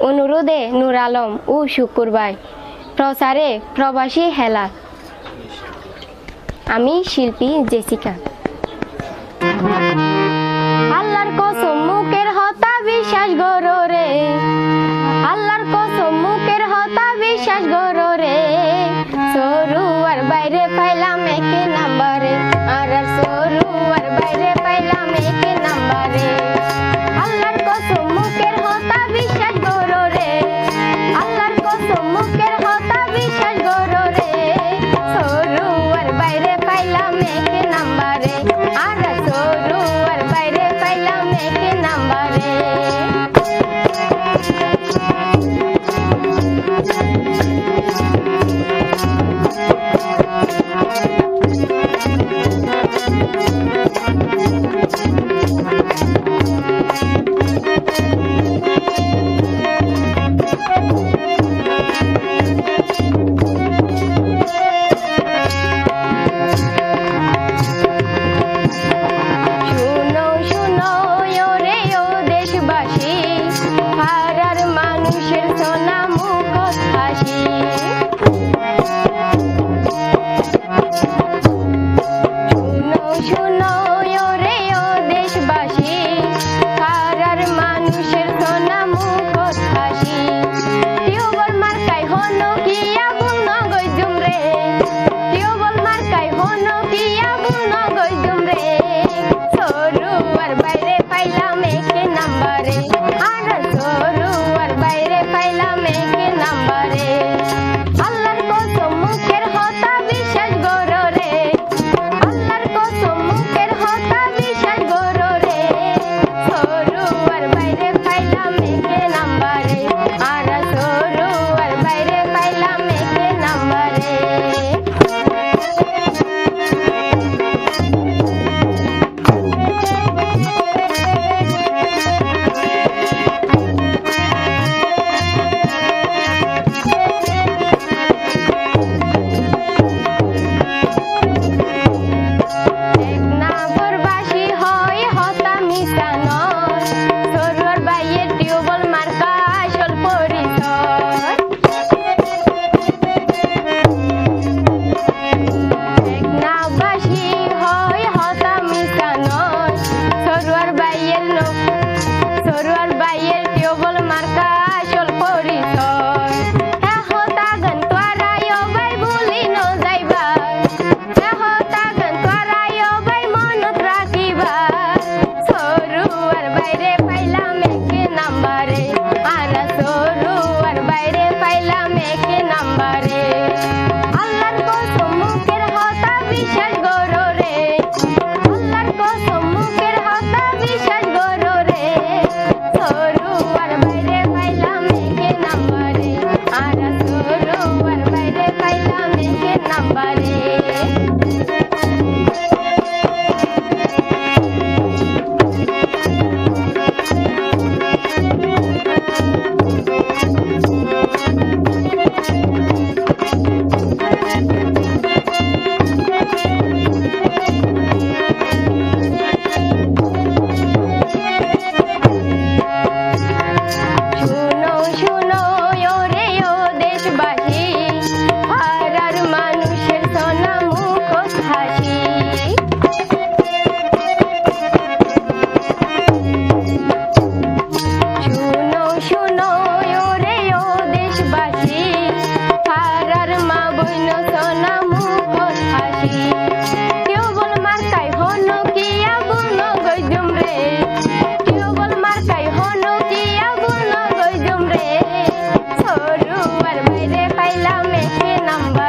অনুরোধে নূর আলম ও শুকুর ভাই, প্রচারে প্রবাসী হেলা। আমি শিল্পী জেসিকা। আল্লাহর কসম মুখের হতা বিশ্বাস গরো রে। আল্লাহর কসম মুখের হতা বিশ্বাস গরো রে। সরু रे samba